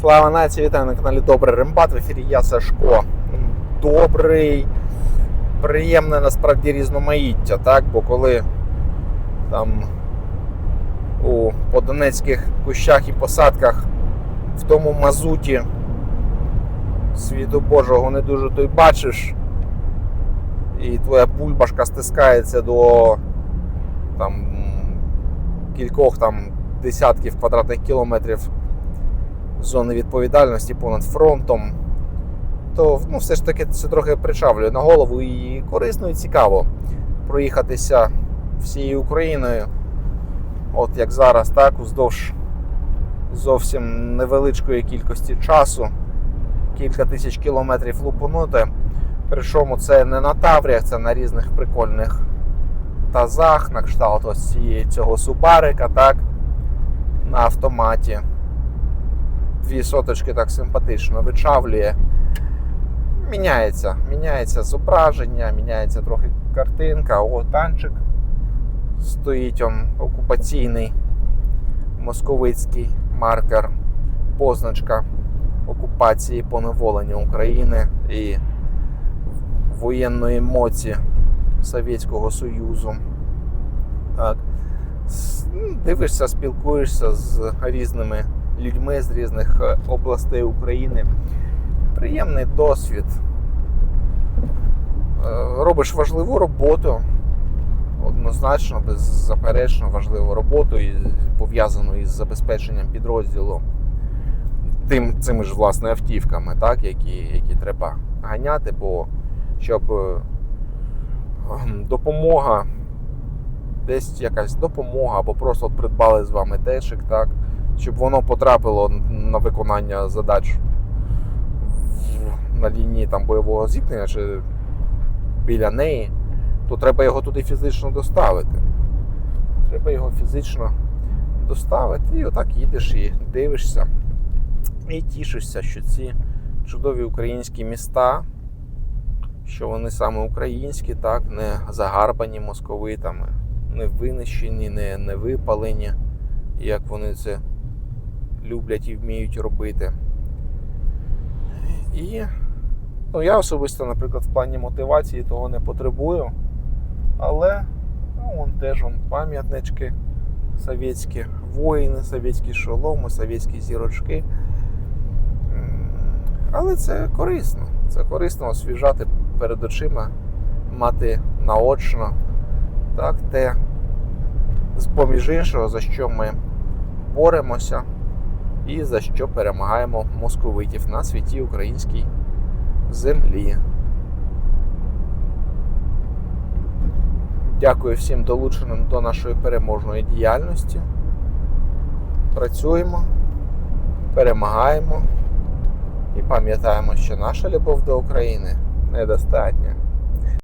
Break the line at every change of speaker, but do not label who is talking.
Слава нації, вітаю на каналі Добрий Рембат. В ефірі я Сашко. Добрий, приємне насправді різноманіття, так? Бо коли там у подонецьких кущах і посадках в тому мазуті світу Божого не дуже той бачиш, і твоя бульбашка стискається до там кількох там десятків квадратних кілометрів зони відповідальності понад фронтом, то ну, все ж таки це трохи причавлює на голову і корисно і цікаво проїхатися всією Україною. От як зараз, так, уздовж зовсім невеличкої кількості часу, кілька тисяч кілометрів лупанути. Причому це не на Тавріях, це на різних прикольних тазах, на кшталт ось цього субарика, так, на автоматі дві соточки так симпатично вичавлює. Міняється, міняється зображення, міняється трохи картинка. О, танчик стоїть он окупаційний московицький маркер, позначка окупації поневолення України і воєнної моці Совєтського Союзу. Так. Ну, Дивишся, спілкуєшся з різними людьми з різних е, областей України. Приємний досвід. Е, Робиш важливу роботу, однозначно, беззаперечно важливу роботу, пов'язану із забезпеченням підрозділу тим, цими ж власне автівками, так, які, які треба ганяти, бо щоб е, ем, допомога, десь якась допомога, або просто от придбали з вами тешик, так, щоб воно потрапило на виконання задач на лінії там, бойового зіткнення чи біля неї, то треба його туди фізично доставити. Треба його фізично доставити, і отак їдеш і дивишся, і тішишся, що ці чудові українські міста, що вони саме українські, так, не загарбані московитами, не винищені, не, не випалені, як вони це люблять і вміють робити. І ну, я особисто, наприклад, в плані мотивації того не потребую. Але ну, вон теж вон, пам'ятнички совєтські, воїни, совєтські шоломи, совєтські зірочки. Але це корисно. Це корисно освіжати перед очима, мати наочно так, те, з поміж іншого, за що ми боремося і за що перемагаємо московитів на світі українській землі. Дякую всім долученим до нашої переможної діяльності. Працюємо, перемагаємо і пам'ятаємо, що наша любов до України недостатня.